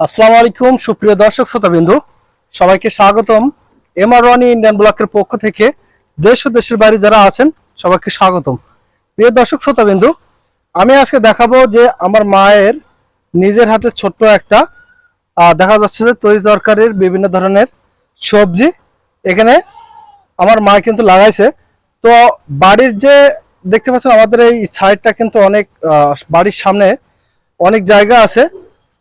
আসসালামু আলাইকুম সুপ্রিয় দর্শক শ্রোতাবিন্দু। সবাইকে স্বাগতম এমআর রনি ইন্ডিয়ান ব্লকের পক্ষ থেকে। দেশ ও দেশের বাইরে যারা আছেন, সবাইকে স্বাগতম। প্রিয় দর্শক শ্রোতাবিন্দু, আমি আজকে দেখাবো যে আমার মায়ের নিজের হাতে ছোট্ট একটা দেখা যাচ্ছে যে তরি তরকারির বিভিন্ন ধরনের সবজি। এখানে আমার মা কিন্তু লাগাইছে। তো বাড়ির যে দেখতে পাচ্ছেন, আমাদের এই সাইডটা কিন্তু অনেক বাড়ির সামনে অনেক জায়গা আছে।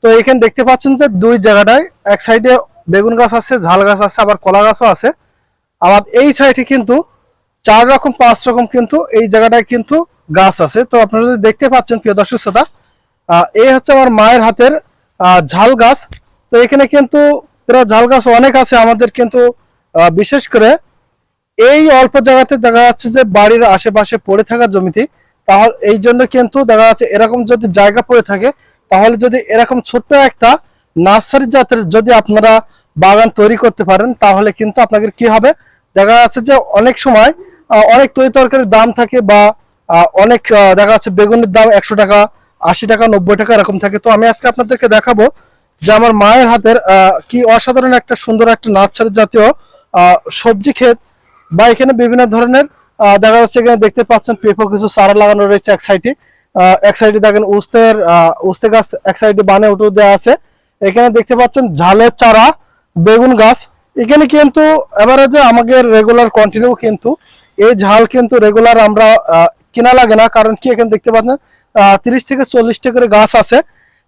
তো এখানে দেখতে পাচ্ছেন যে দুই জায়গাটায়, এক সাইডে বেগুন গাছ আছে, ঝাল গাছ আছে, আবার কলা গাছও আছে। আবার এই সাইডে কিন্তু চার রকম, পাঁচ রকম কিন্তু এই জায়গাটায় কিন্তু গাছ আছে। তো আপনারা যদি দেখতে পাচ্ছেন, প্রিয় দর্শক শ্রোতা এই হচ্ছে আমার মায়ের হাতের ঝাল গাছ। তো এখানে কিন্তু প্রায় ঝাল গাছ অনেক আছে আমাদের কিন্তু বিশেষ করে এই অল্প জায়গাতে দেখা যাচ্ছে যে বাড়ির আশেপাশে পড়ে থাকা জমিতে, তাহলে এই জন্য কিন্তু দেখা যাচ্ছে এরকম যদি জায়গা পড়ে থাকে তাহলে যদি এরকম ছোট্ট একটা নার্সারি জাতের যদি আপনারা বাগান তৈরি করতে পারেন, তাহলে কিন্তু আপনাদের কি হবে? দেখা যাচ্ছে যে অনেক সময় অনেক তৈরি তরকারির দাম থাকে বা অনেক দেখা যাচ্ছে বেগুনের দাম একশো টাকা, আশি টাকা, নব্বই টাকা এরকম থাকে। তো আমি আজকে আপনাদেরকে দেখাবো যে আমার মায়ের হাতের কি অসাধারণ একটা সুন্দর একটা নার্সারি জাতীয় সবজি ক্ষেত বা এখানে বিভিন্ন ধরনের দেখা যাচ্ছে এখানে দেখতে পাচ্ছেন পেঁপো, কিছু চারা লাগানো রয়েছে এক সাইডে। এক সাইডে দেখেন উস্তের উস্তে গাছ এক সাইডে বানে উঠে দেওয়া আছে। এখানে দেখতে পাচ্ছেন ঝালের চারা, বেগুন গাছ। এখানে কিন্তু এভারেজে আমাদের রেগুলার কন্টিনিউ কিন্তু এই ঝাল কিন্তু রেগুলার আমরা কিনা লাগে না। কারণ কি এখানে দেখতে পাচ্ছেন তিরিশ থেকে চল্লিশটা করে গাছ আছে।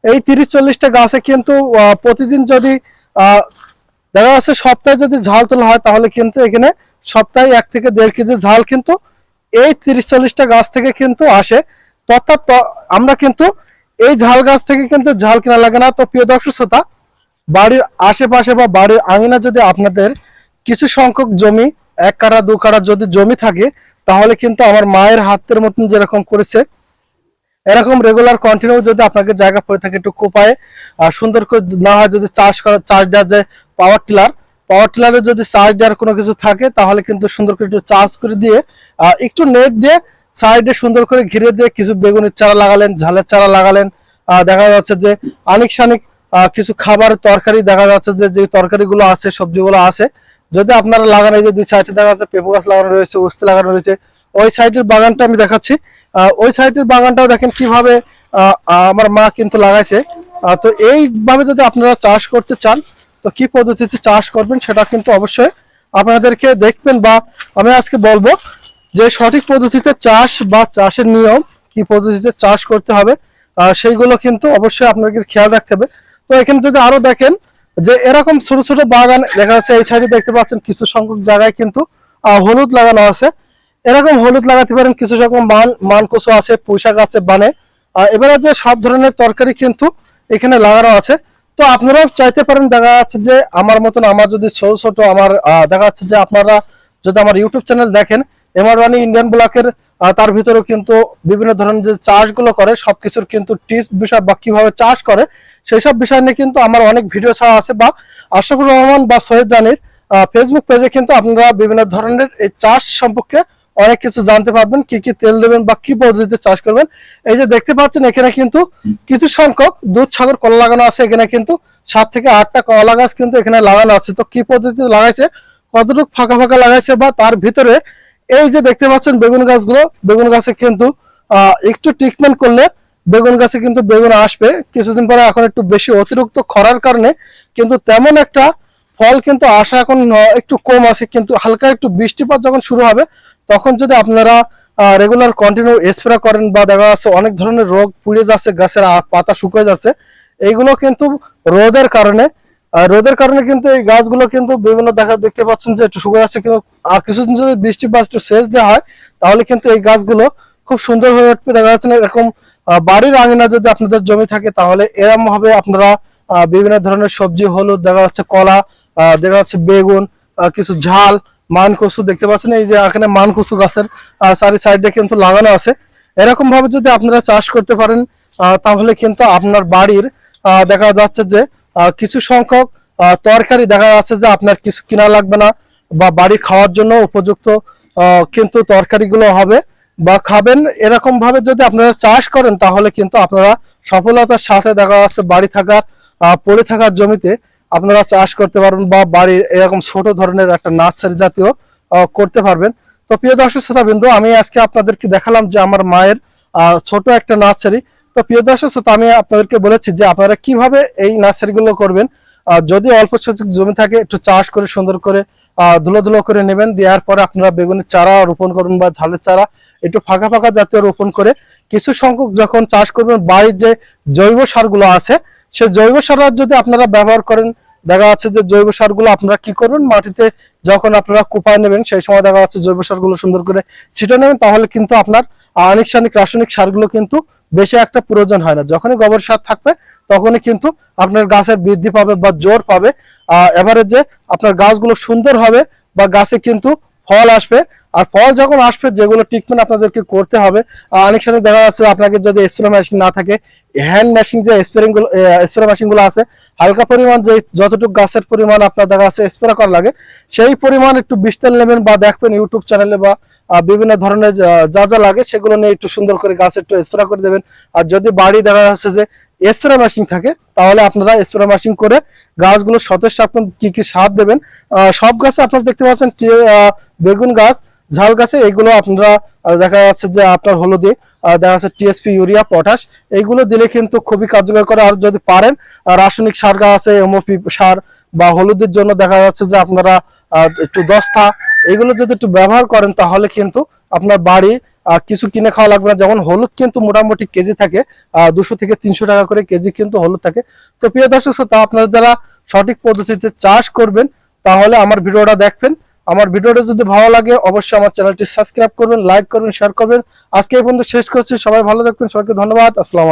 এই তিরিশ চল্লিশটা গাছে কিন্তু প্রতিদিন যদি দেখা যাচ্ছে সপ্তাহে যদি ঝাল তোলা হয়, তাহলে কিন্তু এখানে সপ্তাহে এক থেকে দেড় কেজি ঝাল কিন্তু এই তিরিশ চল্লিশটা গাছ থেকে কিন্তু আসে। অর্থাৎ আমরা কিন্তু এই ঝাল গাছ থেকে কিন্তু ঝাল কেনা লাগে না। তো প্রিয় দর্শক শ্রোতা, বাড়ির আশেপাশে বা বাড়ির আঙিনা যদি আপনাদের কিছু সংখ্যক জমি, এক কাটা দু কাটা যদি জমি থাকে, তাহলে কিন্তু আমার মায়ের হাতের মতন যেরকম করেছে, এরকম রেগুলার কন্টিনিউ যদি আপনাকে জায়গা পড়ে থাকে একটু কোপায়, আর সুন্দর করে না হয় যদি চাষ করা চাষ দেওয়া যায় পাওয়ার টিলার পাওয়ার টিলারে যদি চার্জ দেওয়ার কোনো কিছু থাকে, তাহলে কিন্তু সুন্দর করে একটু চার্জ করে দিয়ে একটু নেট দিয়ে সাইডে সুন্দর করে ঘিরে দিয়ে কিছু বেগুনের চারা লাগালেন, ঝালের চারা লাগালেন। দেখা যাচ্ছে যে আনিক সানিক কিছু খাবার তরকারি দেখা যাচ্ছে যে যে তরকারিগুলো আছে, সবজিগুলো আছে। যদি আপনারা লাগানো যে দুই সাইডে দেখা যাচ্ছে পেঁপু গাছ লাগানো রয়েছে, উস্তে লাগানো রয়েছে, ওই সাইডের বাগানটা আমি দেখাচ্ছি। ওই সাইডের বাগানটাও দেখেন কীভাবে আমার মা কিন্তু লাগাইছে। তো এইভাবে যদি আপনারা চাষ করতে চান, তো কি পদ্ধতিতে চাষ করবেন সেটা কিন্তু অবশ্যই আপনাদেরকে দেখবেন বা আমি আজকে বলব। যে সঠিক পদ্ধতিতে চাষ বা চাষের নিয়ম, কি পদ্ধতিতে চাষ করতে হবে সেইগুলো কিন্তু অবশ্যই আপনাকে খেয়াল রাখতে হবে। তো এখানে যদি আরও দেখেন যে এরকম ছোট ছোট বাগান দেখা যাচ্ছে, এই সাইডে দেখতে পাচ্ছেন কিছু সংখ্যক জায়গায় কিন্তু হলুদ লাগানো আছে। এরকম হলুদ লাগাতে পারেন, কিছু রকম মান মানকসু আছে, পুঁইশাক আছে, বানে। এবারে যে সব ধরনের তরকারি কিন্তু এখানে লাগানো আছে। তো আপনারাও চাইতে পারেন, দেখা যাচ্ছে যে আমার মতন আমার যদি ছোট ছোট আমার দেখা যাচ্ছে যে আপনারা যদি আমার ইউটিউব চ্যানেল দেখেন এমআর রানি ইন্ডিয়ান ব্লকের তার ভিতরেও কিন্তু বিভিন্ন ধরনের যে চাষগুলো করে, সবকিছুর কিন্তু টিপস বিষয় বা কীভাবে চাষ করে, সেই সব বিষয় নিয়ে কিন্তু আমার অনেক ভিডিও ছাড়া আছে বা আশরাফুর রহমান বা শহীদ রানীর ফেসবুক পেজে কিন্তু আপনারা বিভিন্ন ধরনের এই চাষ সম্পর্কে অনেক কিছু জানতে পারবেন, কি কি তেল দেবেন বা কি পদ্ধতিতে চাষ করবেন। এই যে দেখতে পাচ্ছেন এখানে কিন্তু কিছু সংখ্যক দুধ, সাগর, কলা লাগানো আছে, এখানে কিন্তু সাত থেকে আটটা কলা গাছ কিন্তু এখানে লাগানো আছে। তো কি পদ্ধতিতে লাগাইছে, কতটুকু ফাঁকা ফাঁকা লাগাইছে বা তার ভিতরে এই যে দেখতে পাচ্ছেন বেগুন গাছগুলো, বেগুন গাছে কিন্তু একটু ট্রিটমেন্ট করলে বেগুন গাছে কিন্তু বেগুন আসবে। কিছুদিন পরে এখন একটু বেশি অতিরিক্ত খরার কারণে কিন্তু তেমন একটা ফল কিন্তু আসা এখন একটু কম আছে। কিন্তু হালকা একটু বৃষ্টিপাত যখন শুরু হবে, তখন যদি আপনারা রেগুলার কন্টিনিউ স্প্রে করেন বা দেখা যাচ্ছে অনেক ধরনের রোগ পুড়ে যাচ্ছে, গাছের পাতা শুকিয়ে যাচ্ছে, এইগুলো কিন্তু রোদের কারণে রোদের কারণে কিন্তু এই গাছগুলো কিন্তু বিভিন্ন দেখা দেখতে পাচ্ছেন যে একটু শুকিয়ে যাচ্ছে, কিন্তু আর কিছুদিন যদি বৃষ্টিপাত একটু সেচ দেওয়া হয়, তাহলে কিন্তু এই গাছগুলো খুব সুন্দর হয়ে উঠবে। দেখা যাচ্ছে এরকম বাড়ির আঙিনা যদি আপনাদের জমি থাকে, তাহলে এরকম ভাবে আপনারা বিভিন্ন ধরনের সবজি, হলুদ, দেখা যাচ্ছে কলা দেখা যাচ্ছে বেগুন কিছু ঝাল মান কচু দেখতে পাচ্ছেন, এই যে এখানে মান কচু গাছের চারি সাইডে কিন্তু লাগানো আছে। এরকম ভাবে যদি আপনারা চাষ করতে পারেন তাহলে কিন্তু আপনার বাড়ির দেখা যাচ্ছে যে কিছু সংখ্যক তরকারি দেখা যাচ্ছে যে আপনার কিছু কিনা লাগবে না বা বাড়ি খাওয়ার জন্য উপযুক্ত কিন্তু তরকারিগুলো হবে বা খাবেন। এরকম ভাবে যদি আপনারা চাষ করেন, তাহলে কিন্তু আপনারা সফলতার সাথে দেখা যাচ্ছে বাড়ি থাকার পড়ে থাকার জমিতে আপনারা চাষ করতে পারবেন বা বাড়ির এরকম ছোট ধরনের একটা নার্সারি জাতীয় করতে পারবেন। তো প্রিয় দর্শক শ্রোতা বিন্দু আমি আজকে আপনাদেরকে দেখালাম যে আমার মায়ের ছোট একটা নার্সারি। তো প্রিয় দর্শক, শ্রোতা, আমি আপনাদেরকে বলেছি যে আপনারা কীভাবে এই নার্সারিগুলো করবেন। যদি অল্প সংখ্যক জমি থাকে, একটু চাষ করে, সুন্দর করে ধুলো ধুলো করে নেবেন, দেওয়ার পরে আপনারা বেগুনের চারা রোপণ করবেন বা ঝালের চারা একটু ফাঁকা ফাঁকা জাতীয় রোপণ করে কিছু সংখ্যক যখন চাষ করবেন, বাড়ির যে জৈব সারগুলো আছে সেই জৈব সার যদি আপনারা ব্যবহার করেন, দেখা যাচ্ছে যে জৈব সারগুলো আপনারা কি করবেন, মাটিতে যখন আপনারা কুপায় নেবেন, সেই সময় দেখা যাচ্ছে জৈব সারগুলো সুন্দর করে ছিটে নেবেন, তাহলে কিন্তু আপনার আনুষ্ঠানিক, রাসায়নিক সারগুলো কিন্তু বেশি একটা প্রয়োজন হয় না। যখনই গোবর সার থাকবে, তখনই কিন্তু আপনার গাছের বৃদ্ধি পাবে বা জোর পাবে। এভারেজে আপনার গাছগুলো সুন্দর হবে বা গাছে কিন্তু ফল আসবে। আর ফল যখন আসবে, যেগুলো ট্রিটমেন্ট আপনাদেরকে করতে হবে অনেক সময় দেখা যাচ্ছে আপনাকে যদি স্প্রে মেশিন না থাকে হ্যান্ড মেশিন যে স্প্রে মেশিনগুলো আছে, হালকা পরিমাণ যে যতটুকু গাছের পরিমাণ আপনার দেখা যাচ্ছে স্প্রে করা লাগে, সেই পরিমাণ একটু বিস্তার নেবেন বা দেখবেন ইউটিউব চ্যানেলে বা বিভিন্ন ধরনের যা যা লাগে সেগুলো নিয়ে একটু সুন্দর করে গাছ একটু স্প্রে করে দেবেন। আর যদি বাড়ি দেখা যাচ্ছে যে স্প্রে মেশিন থাকে, তাহলে আপনারা স্প্রে মেশিন করে গাছগুলো সতেজ আপনার কি কি সার দেবেন। সব গাছে আপনারা দেখতে পাচ্ছেন বেগুন গাছ, ঝাল গাছে, এগুলো আপনারা দেখা যাচ্ছে যে আপনার হলুদে দেখা যাচ্ছে টিএসপি ইউরিয়া পটাশ এইগুলো দিলে কিন্তু খুবই কার্যকর করে। আর যদি পারেন রাসায়নিক সার গাছ আছে এমওপি সার বা হলুদের জন্য দেখা যাচ্ছে যে আপনারা একটু দস্তা এগুলো যদি একটু ব্যবহার করেন, তাহলে কিন্তু আপনার বাড়ি কিছু কিনে খাওয়া লাগবে না। যেমন হলুদ কিন্তু মোটামুটি কেজি থাকে দুশো থেকে তিনশো টাকা করে কেজি কিন্তু হলুদ থাকে। তো প্রিয় দর্শক শ্রোতা, আপনারা যারা সঠিক পদ্ধতিতে চাষ করবেন, তাহলে আমার ভিডিওটা দেখবেন। আমার ভিডিওটা যদি ভালো লাগে, অবশ্যই আমার চ্যানেলটি সাবস্ক্রাইব করবেন, লাইক করবেন শেয়ার করবেন। আজকে এই পর্যন্ত শেষ করছি। সবাই ভালো থাকবেন, সবাইকে ধন্যবাদ। আসসালামু